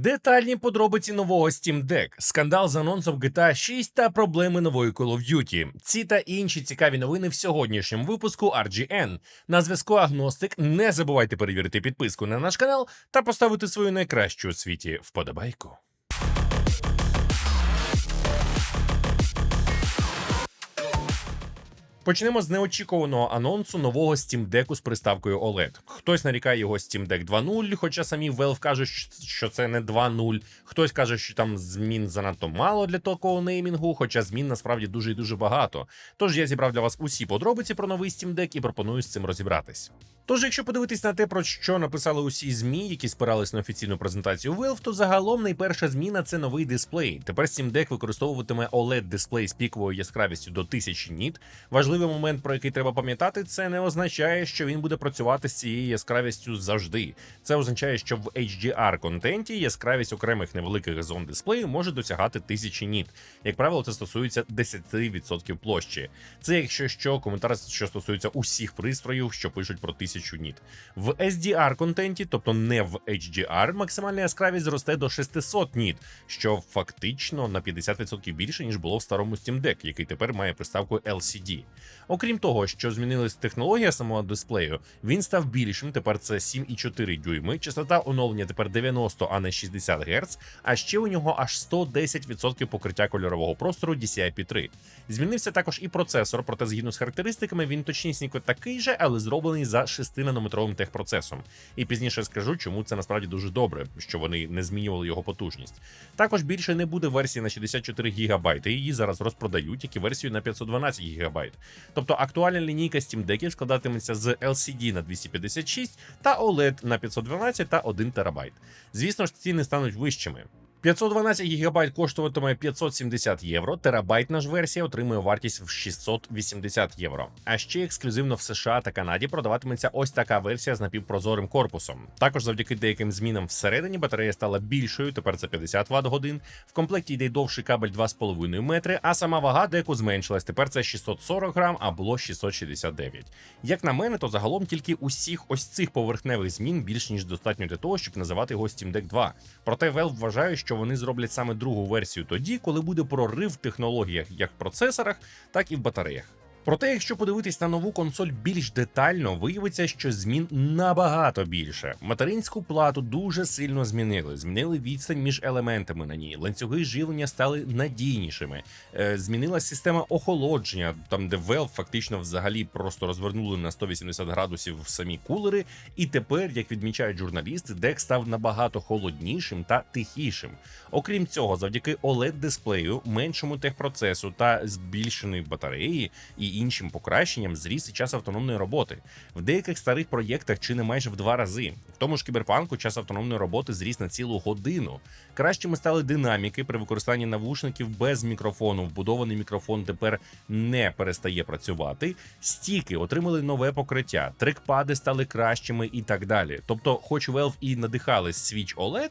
Детальні подробиці нового Steam Deck, скандал з анонсом GTA 6 та проблеми нової Call of Duty. Ці та інші цікаві новини в сьогоднішньому випуску RGN. На зв'язку Агностик. Не забувайте перевірити підписку на наш канал та поставити свою найкращу у світі вподобайку. Почнемо з неочікуваного анонсу нового Steam Deck з приставкою OLED. Хтось нарікає його Steam Deck 2.0, хоча самі Valve кажуть, що це не 2.0. Хтось каже, що там змін занадто мало для такого неймінгу, хоча змін насправді дуже і дуже багато. Тож я зібрав для вас усі подробиці про новий Steam Deck і пропоную з цим розібратись. Тож, якщо подивитись на те, про що написали усі змі, які спирались на офіційну презентацію Valve, то загалом найперша зміна це новий дисплей. Тепер Steam Deck використовуватиме oled дисплей з піковою яскравістю до 1000 ніт. Важливий момент, про який треба пам'ятати, це не означає, що він буде працювати з цією яскравістю завжди. Це означає, що в HDR контенті яскравість окремих невеликих зон дисплею може досягати 1000 ніт. Як правило, це стосується 10% площі. Це якщо що, коментар, що стосується усіх пристроїв, що пишуть про 1000 ніт. В SDR контенті, тобто не в HDR, максимальна яскравість зросте до 600 ніт, що фактично на 50% більше ніж було в старому Steam Deck, який тепер має приставку LCD. Окрім того, що змінилась технологія самого дисплею, він став більшим. Тепер це 7,4 дюйми. Частота оновлення тепер 90, а не 60 Гц. А ще у нього аж 110% покриття кольорового простору DCI-P3. Змінився також і процесор, проте згідно з характеристиками, він точнісінько такий же, але зроблений за 6-нанометровим техпроцесом. І пізніше скажу, чому це насправді дуже добре, що вони не змінювали його потужність. Також більше не буде версії на 64 ГБ, її зараз розпродають, як і версію на 512 ГБ. Тобто актуальна лінійка Steam Deck складатиметься з LCD на 256 та OLED на 512 та 1 ТБ. Звісно ж, ціни стануть вищими. 512 ГБ коштуватиме 570 євро. Терабайтна ж версія отримує вартість в 680 євро. А ще ексклюзивно в США та Канаді продаватиметься ось така версія з напівпрозорим корпусом. Також завдяки деяким змінам всередині батарея стала більшою. Тепер це 50 Вт годин. В комплекті йде довший кабель 2,5 метри, а сама вага деку зменшилась. Тепер це 640 грам, а було 669. Як на мене, то загалом тільки усіх ось цих поверхневих змін більш ніж достатньо для того, щоб називати його Steam Deck 2. Проте Valve вважає, що вони зроблять саме другу версію тоді, коли буде прорив в технологіях як в процесорах, так і в батареях. Проте, якщо подивитись на нову консоль більш детально, виявиться, що змін набагато більше. Материнську плату дуже сильно змінили. Змінили відстань між елементами на ній. Ланцюги живлення стали надійнішими. Е, змінилась система охолодження, там де Valve фактично взагалі просто розвернули на 180 градусів самі кулери. І тепер, як відмічають журналісти, дек став набагато холоднішим та тихішим. Окрім цього, завдяки oled дисплею, меншому техпроцесу та збільшеної батареї і іншим покращенням зріс і час автономної роботи. В деяких старих проєктах чи не майже в два рази. В тому ж кіберпанку час автономної роботи зріс на цілу годину. Кращими стали динаміки при використанні навушників без мікрофону. Вбудований мікрофон тепер не перестає працювати. Стіки отримали нове покриття, трекпади стали кращими і так далі. Тобто, хоч Valve і надихались Switch OLED,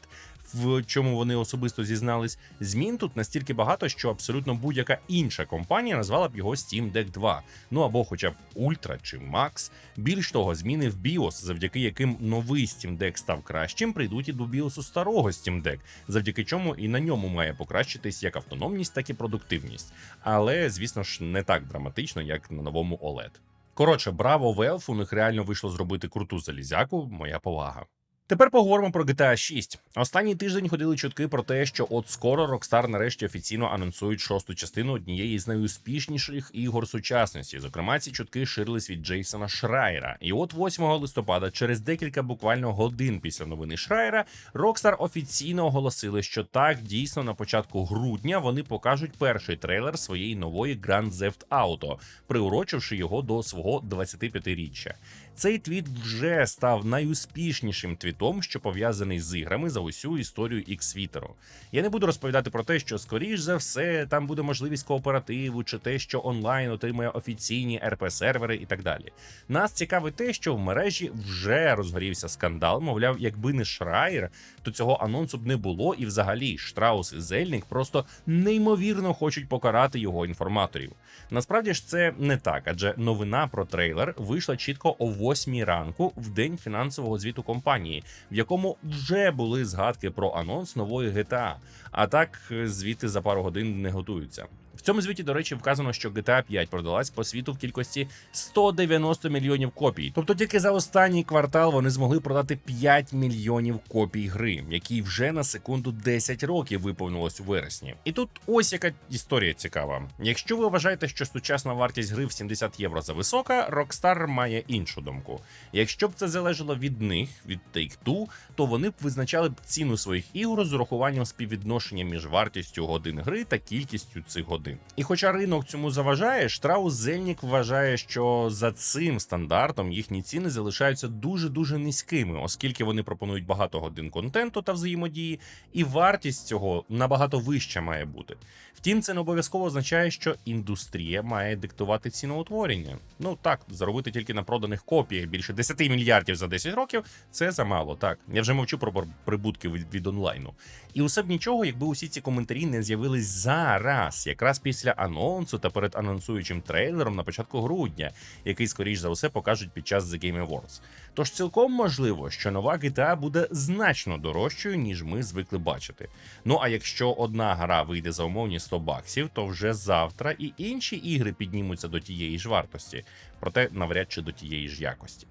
в чому вони особисто зізнались, змін тут настільки багато, що абсолютно будь-яка інша компанія назвала б його Steam Deck 2, ну або хоча б Ultra чи Max. Більш того, зміни в BIOS, завдяки яким новий Steam Deck став кращим, прийдуть і до BIOS старого Steam Deck, завдяки чому і на ньому має покращитись як автономність, так і продуктивність. Але звісно ж не так драматично, як на новому OLED. Коротше, браво Valve, у них реально вийшло зробити круту залізяку. Моя повага. Тепер поговоримо про GTA 6. Останній тиждень ходили чутки про те, що от скоро Rockstar нарешті офіційно анонсують шосту частину однієї з найуспішніших ігор сучасності. Зокрема, ці чутки ширились від Джейсона Шрайера. І от 8 листопада, через декілька буквально годин після новини Шрайера, Rockstar офіційно оголосили, що так дійсно на початку грудня вони покажуть перший трейлер своєї нової Grand Theft Auto, приурочивши його до свого 25-річчя. Цей твіт вже став найуспішнішим твітом, що пов'язаний з іграми за усю історію X-Вітеру. Я не буду розповідати про те, що скоріш за все там буде можливість кооперативу, чи те, що онлайн отримує офіційні rp сервери і так далі. Нас цікавить те, що в мережі вже розгорівся скандал. Мовляв, якби не Шрайер, то цього анонсу б не було, і взагалі Штраус і Зельник просто неймовірно хочуть покарати його інформаторів. Насправді ж це не так, адже новина про трейлер вийшла чітко о 8 ранку в день фінансового звіту компанії, в якому вже були згадки про анонс нової GTA, А так е, звіти за пару годин не готуються. В цьому звіті, до речі, вказано, що GTA 5 продалась по світу в кількості 190 мільйонів копій. Тобто тільки за останній квартал вони змогли продати 5 мільйонів копій гри, якій вже на секунду 10 років виповнилось у вересні. І тут ось яка історія цікава. Якщо ви вважаєте, що сучасна вартість гри в 70 євро зависока, Rockstar має іншу думку. Якщо б це залежало від них, від Take-Two, то вони б визначали б ціну своїх ігор з урахуванням співвідношення між вартістю годин гри та кількістю цих годин. І хоча ринок цьому заважає, Штраус Зельнік вважає, що за цим стандартом їхні ціни залишаються дуже дуже низькими, оскільки вони пропонують багато годин контенту та взаємодії, і вартість цього набагато вища має бути. Втім, це не обов'язково означає, що індустрія має диктувати ціноутворення. Ну так, заробити тільки на проданих копіях більше 10 мільярдів за 10 років це замало. Так я вже мовчу про прибутки від онлайну. І усе б нічого, якби усі ці коментарі не з'явились зараз, якраз після анонсу та перед анонсуючим трейлером на початку грудня, який скоріш за все покажуть під час The Game Awards. Тож цілком можливо, що нова GTA буде значно дорожчою, ніж ми звикли бачити. Ну а якщо одна гра вийде за умовні 100 баксів, то вже завтра і інші ігри піднімуться до тієї ж вартості, проте навряд чи до тієї ж якості.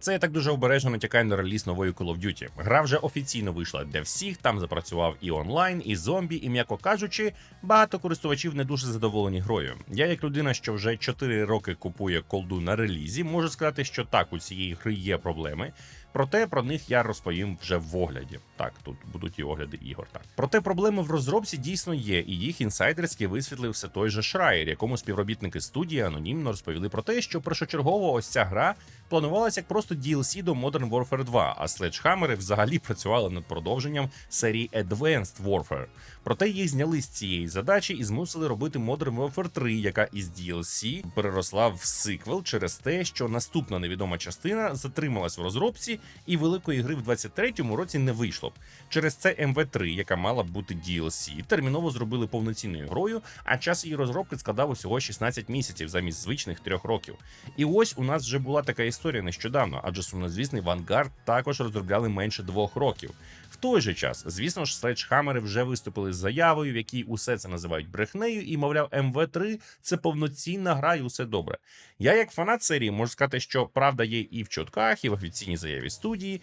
Це я так дуже обережно натякаю на реліз нової Call of Duty. Гра вже офіційно вийшла для всіх. Там запрацював і онлайн, і зомбі, і м'яко кажучи, багато користувачів не дуже задоволені грою. Я, як людина, що вже 4 роки купує колду на релізі, можу сказати, що так у цієї гри є проблеми. Проте про них я розповім вже в огляді. Так, тут будуть і огляди ігор. Так проте проблеми в розробці дійсно є, і їх інсайдерськи висвітлив все той же Шрайер, якому співробітники студії анонімно розповіли про те, що першочергово ось ця гра планувалася як просто DLC до Modern Warfare 2, а Sledgehammer взагалі працювали над продовженням серії Advanced Warfare. Проте їх зняли з цієї задачі і змусили робити Modern Warfare 3, яка із DLC переросла в сиквел через те, що наступна невідома частина затрималась в розробці, і великої гри в 23-му році не вийшло. Через це MV3, яка мала бути DLC, терміново зробили повноцінною грою, а час її розробки складав усього 16 місяців замість звичних трьох років. І ось у нас вже була така історія нещодавно, адже сумнозвісний Vanguard також розробляли менше двох років. В той же час, звісно ж, Sledgehammer вже виступили з заявою, в якій усе це називають брехнею, і мовляв, МВ3 це повноцінна гра, і усе добре. Я, як фанат серії, можу сказати, що правда є і в чотках, і в офіційній заяві студії.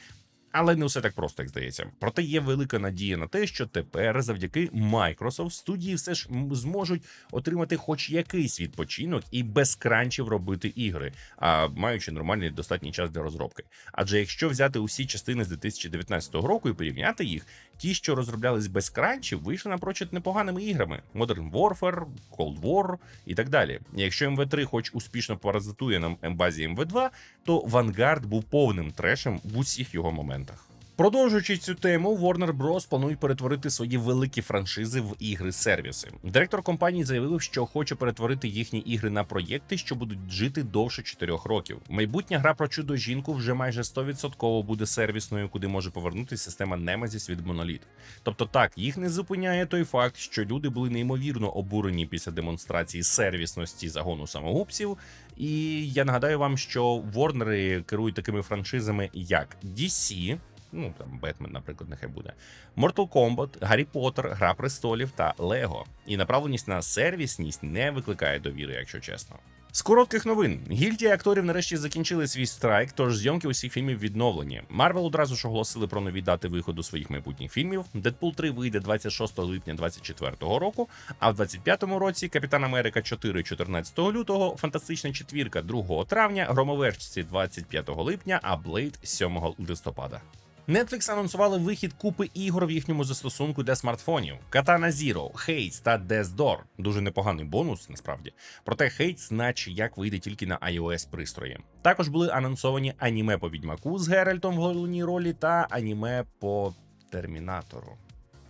Але не все так просто, як здається. Проте є велика надія на те, що тепер, завдяки Microsoft, студії все ж зможуть отримати хоч якийсь відпочинок і без кранчів робити ігри, а маючи нормальний достатній час для розробки. Адже якщо взяти усі частини з 2019 року і порівняти їх, ті, що розроблялись без кранчів, вийшли напрочуд непоганими іграми: Modern Warfare, Cold War і так далі. Якщо МВ3 хоч успішно паразитує на базі МВ2, то Vanguard був повним трешем в усіх його моментах коментах. Продовжуючи цю тему, Warner Bros. планують перетворити свої великі франшизи в ігри-сервіси. Директор компанії заявив, що хоче перетворити їхні ігри на проєкти, що будуть жити довше 4 років. Майбутня гра про чудо жінку вже майже 100% буде сервісною, куди може повернутися система Nemesis від Monolith. Тобто, так їх не зупиняє той факт, що люди були неймовірно обурені після демонстрації сервісності загону самогубців. І я нагадаю вам, що Warner керують такими франшизами, як DC, ну там Бетмен, наприклад, нехай буде. Mortal Kombat, Гаррі Поттер, Гра престолів та Лего. І направленість на сервісність не викликає довіри, якщо чесно. З коротких новин гільдія акторів нарешті закінчили свій страйк, тож зйомки усіх фільмів відновлені. Марвел одразу ж оголосили про нові дати виходу своїх майбутніх фільмів. Дедпул 3 вийде 26 липня 2024 року. А в 25-му році Капітан Америка 4 14 лютого, Фантастична четвірка 2 травня, Громовержці 25 липня, а Блейд 7 листопада. Netflix анонсували вихід купи ігор в їхньому застосунку для смартфонів: Katana Zero, Hades та Death Door. Дуже непоганий бонус, насправді. Проте Hades наче як вийде тільки на iOS пристрої. Також були анонсовані аніме по відьмаку з Геральтом в головній ролі та аніме по термінатору.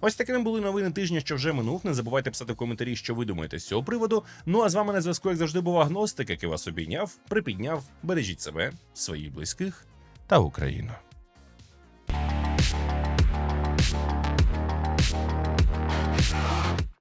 Ось такими були новини тижня, що вже минув. Не забувайте писати в коментарі, що ви думаєте з цього приводу. Ну а з вами на зв'язку, як завжди, був агностик, який вас обійняв, припідняв. Бережіть себе, своїх близьких та Україну.